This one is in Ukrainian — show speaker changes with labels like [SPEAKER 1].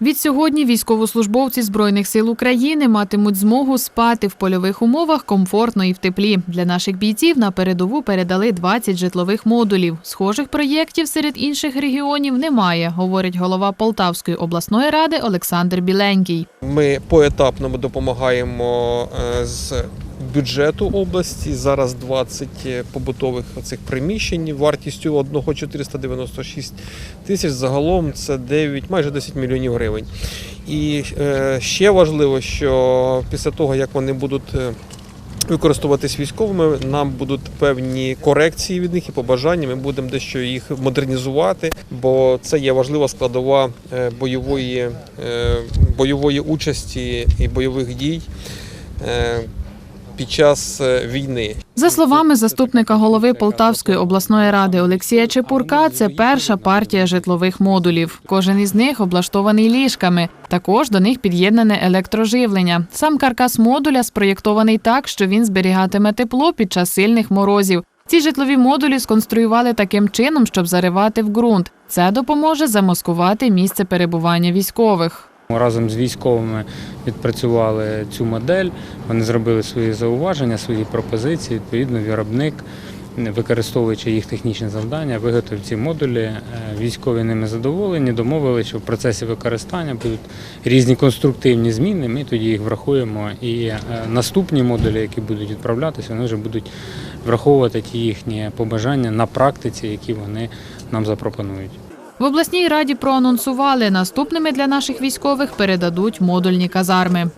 [SPEAKER 1] Відсьогодні військовослужбовці Збройних сил України матимуть змогу спати в польових умовах комфортно і в теплі. Для наших бійців на передову передали 20 житлових модулів. Схожих проєктів серед інших регіонів немає, говорить голова Полтавської обласної ради Олександр Біленький.
[SPEAKER 2] Ми поетапно допомагаємо е, з бюджету області. Зараз 20 побутових цих приміщень вартістю одного 496 тисяч. Загалом це 9, майже 10 мільйонів гривень. І е, ще важливо, що після того, як вони будуть е, використовуватись військовими, нам будуть певні корекції від них і побажання. Ми будемо дещо їх модернізувати, бо це є важлива складова е, бойової, е, бойової участі і бойових дій. Під час е, війни
[SPEAKER 1] За словами заступника голови Полтавської обласної ради Олексія Чепурка, це перша партія житлових модулів. Кожен із них облаштований ліжками. Також до них під'єднане електроживлення. Сам каркас модуля спроєктований так, що він зберігатиме тепло під час сильних морозів. Ці житлові модулі сконструювали таким чином, щоб заривати в ґрунт. Це допоможе замаскувати місце перебування військових.
[SPEAKER 3] Разом з військовими відпрацювали цю модель. Вони зробили свої зауваження, свої пропозиції. Відповідно, виробник, використовуючи їх технічні завдання, виготовив ці модулі. Е, Військові ними задоволені, домовили, що в процесі використання будуть різні конструктивні зміни. Ми тоді їх врахуємо. І е, наступні модулі, які будуть відправлятися, вони вже будуть враховувати ті їхні побажання на практиці, які вони нам запропонують.
[SPEAKER 1] В обласній раді проанонсували, наступними для наших військових передадуть модульні казарми.